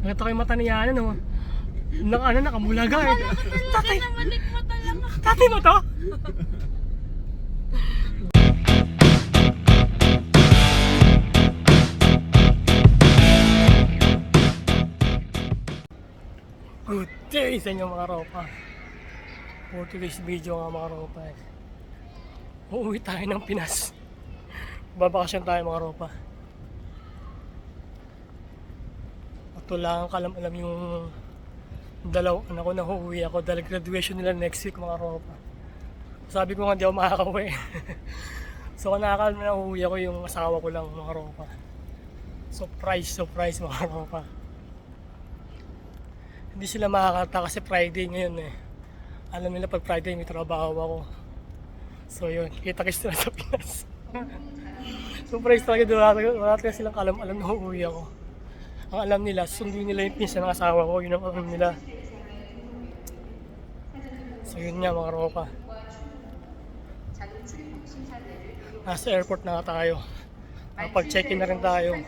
Nakita ko yung mata niya, ano, no? Naka, ano, nakamulaga eh. Tatay, tatay mo to? Good day sa inyo mga ropa. For today's video nga mga ropa eh. Uuwi tayo ng Pinas. Babakasyon tayo mga ropa. At wala kang kalam-alam yung dalawang anak ko na ako dahil graduation nila next week mga ropa. Sabi ko nga di ako makakauwi. so kung nakakalam na uuwi ako yung asawa ko lang mga ropa. Surprise, surprise mga ropa. Hindi sila makakata kasi Friday ngayon eh. Alam nila pag Friday may trabaho ako. So yun, kita kits nila sa Pinas. Surprise talaga. Wala, wala talaga silang alam-alam na uuwi ako ang alam nila, sundin nila yung pinsan ng asawa ko, yun ang alam nila. So yun nga mga ropa. Ah, Nasa airport na tayo. Pag-check-in na rin tayo.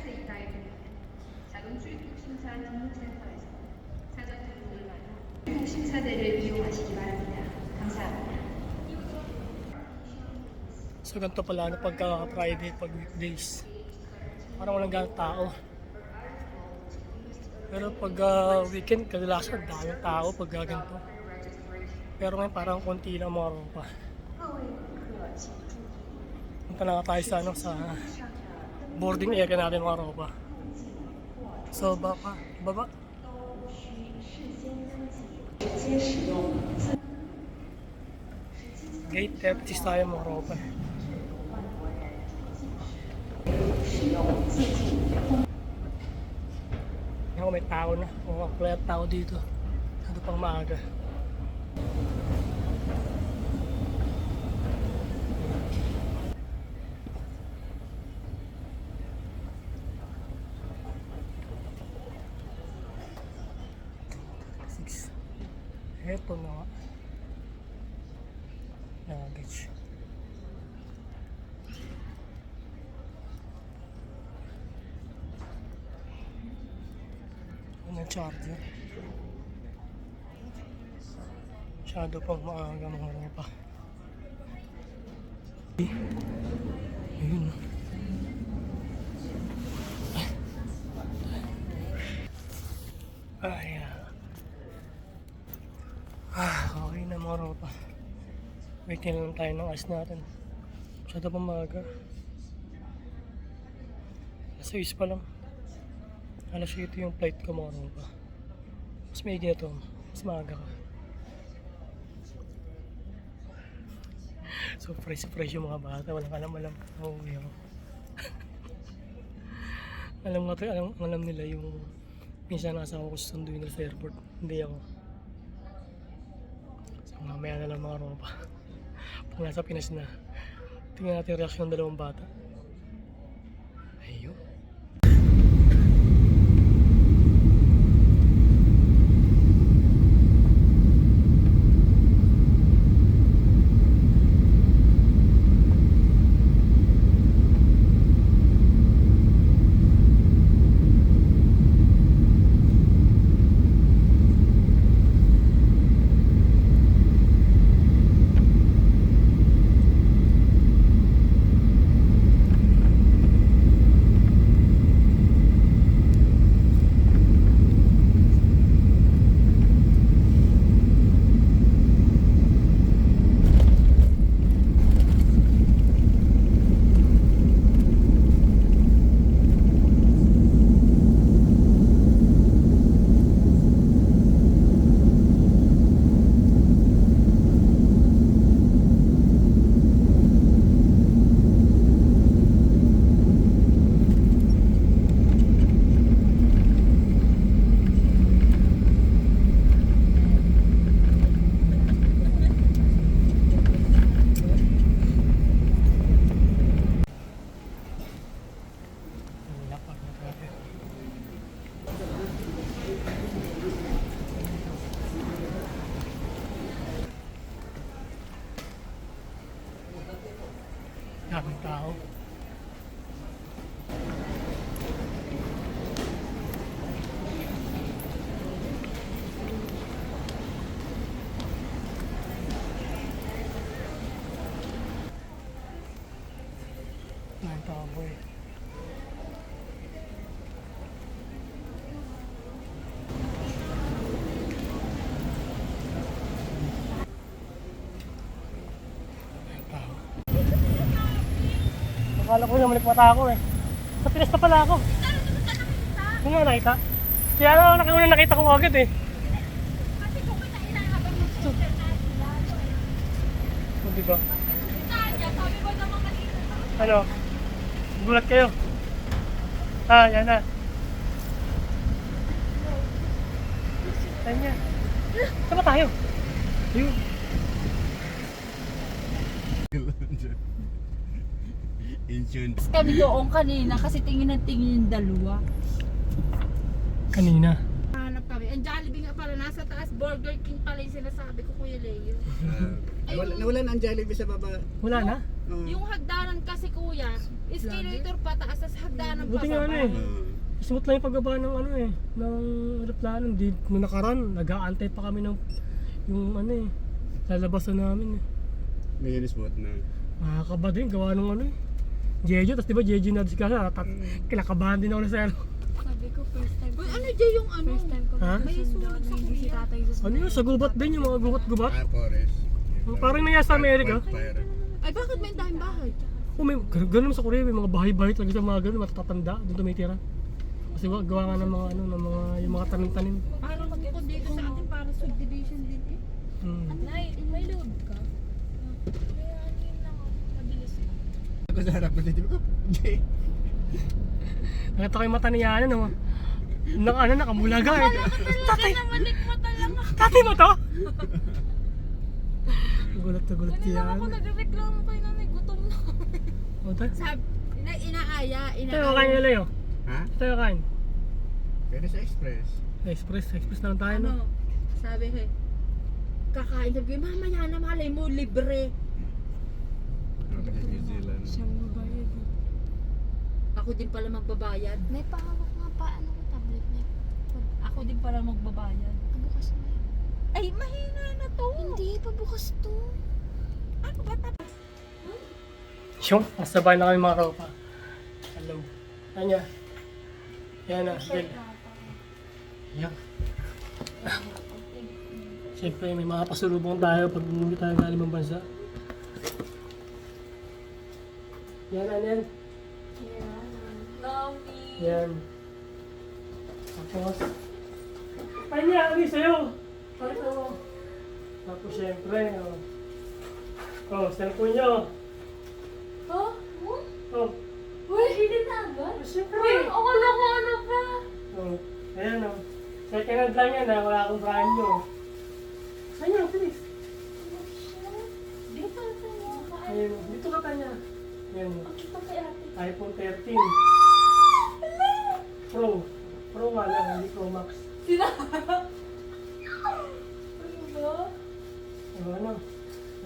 So ganito pala na pagka-Friday, pag-weekdays. Parang walang gano'ng tao. Pero pag ah, weekend, kadalasan daming tao pag ganito. Pero ngayon parang konti lang mga ropa. Punta na tayo sa, ano, sa boarding area natin mga ropa. So baba, baba. Gate 30 tayo mga ropa. Ako may tao na. Oo, wala tao dito. Ano pang maaga. Six. Eto na nga. Luggage. Ano ang charger? Masyado pang maaga mga ropa. Ayun. oh. Ay, ah. Ah, okay na mga ropa. Waitin lang tayo ng ice natin. Masyado pang maaga. Nasa is pa lang. Alas 7 yung flight ko mga ropa. Mas may na to. Mas maaga ka. So fresh fresh yung mga bata. Walang alam alam. Uuwi ako. alam nga to, alam, alam nila yung minsan nasa ako susunduin nila sa airport. Hindi ako. So mamaya na lang mga ropa. Pag nasa Pinas na. Tingnan natin reaksyon ng dalawang bata. Ako. Akala ko yung mata ako eh. Sa Pinas na pala ako. Kung nga nakita. Kaya lang nakiuna nakita ko agad eh. O, diba? Ano? Gulat kayo? Ah, yan na. Saan niya? Saan ba tayo? Yun. Insurance. kami doon kanina kasi tingin ng tingin yung dalawa. Kanina. Hanap kami. Ang Jollibee nga pala, nasa taas. Burger King pala yung sinasabi ko, Kuya Leo. Uh, wala, nawala na ang Jollibee sa baba. Wala na? Oo. Yung hagdanan kasi, Kuya, escalator pataas, tapos hagdanan Buti nga ano eh. Oo. Smooth lang yung pagbaba ng ano eh, ng aeroplano. Di, nung nakaraan, nag-aantay pa kami ng yung ano eh, lalabasan namin eh. Ngayon is what na. Nakakaba din, gawa nung ano eh. Jeju, tapos di ba Jeju na discuss na, tat, kinakabahan din ako na sa ano. Sabi ko first time Uy, ano dyan yung ano? First time ko Ha? may sunog sa hindi si tatay Ano yun, sa gubat din, yung mga gubat-gubat. Ah, forest. Parang nangyari sa Amerika. Wildfire. Ay, bakit may dahing bahay? Oh, may, gan- ganun sa Korea, may mga bahay-bahay talaga sa mga ganun, matatanda, doon tumitira. Kasi wa- gawa nga ng mga ano, ng mga, yung mga tanim-tanim. Parang kung dito sa atin, parang subdivision din eh. Hmm. Nay, may load ka? Kaya ano yun lang mabilis lang. Ako sa harap ko dito ko. Nakita ko yung mata niya, ano, no? Naka, ano, nakamulaga eh. Tatay, Namalik mata lang tatay mo to? Gulat na gulat Kanina yan. ako nagreklamo kay nanay, gutom na. O, tayo. Sabi, ina inaaya, Tayo, kain inaaya. nila yun. Ha? Tayo, kain. Pwede sa express. Express, express na lang tayo, no? Ano? Sabi ko, kakain sabi ko, mamaya na malay mo, libre. Ako sa New Zealand. Siyang babayad. Ako din pala magbabayad. May pahawak nga pa, ano ko tablet na Ako din pala magbabayad. Bukas na yun. Ay, mahina na to. Hindi, pabukas to. Ano ba tapos? Yung, nasa bahay na kami mga ropa. Hello. Kanya. Yan na, Bel. Yan. Siyempre, may mga pasulubong tayo pag bumili tayo ng bansa. Yan, yan, yan. Lovely. Yan. Tapos, ay niya, ano sa'yo? Pakita mo. Tapos siyempre, oh. Oh, cellphone nyo. Oh? Oh? Oh, Uy, hindi na agad? siyempre. Uy, akala ko ano pa? Oh, ayan oh. Second hand lang yan ha, wala akong brand nyo. Saan yan, please? Dito sa iyo. Ayun, dito ka tanya. Yan, Ang kita kay ate. iPhone 13. Pro. Pro nga lang, hindi Pro Max. Sila? Ano, ano?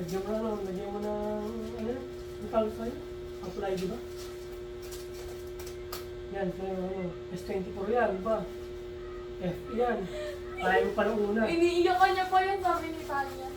Lagyan mo na, ano, lagyan mo ng, ano, ang tawag sa'yo? Ang di ba? Yan, so, ano, S24 yan, di ba? F yan. Kaya mo pa ng una. Iniiyak niya pa yun, sabi ni Tanya.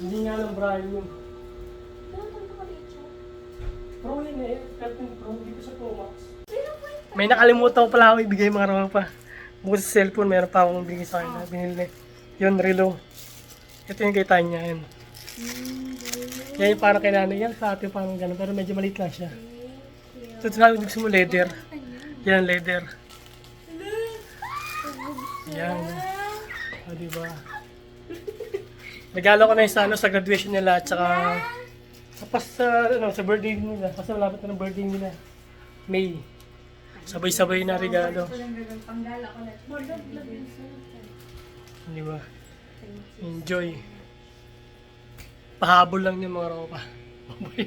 Hindi nga talaga maliit siya. Pro yun eh. 13 Pro, hindi ko sa Pro Max. Yun? May nakalimutan ko pala ako ibigay mga rawa pa. Bukod sa cellphone, meron pa akong bigay sa akin na binili. Yun, Relo. Ito yung kay Tanya, yan. Yan yung parang kay nanay yan. Sa atin parang ganun, pero medyo maliit lang siya. Ito sinabi gusto mo leather. Yan, leather. Yan. O, diba? Regalo ko na yung sa, ano, sa graduation nila at saka sa pas sa, ano, sa birthday nila. Kasi malapit na ng birthday nila. May. Sabay-sabay na regalo. Di ba? Enjoy. Pahabol lang yung mga ropa. Bye.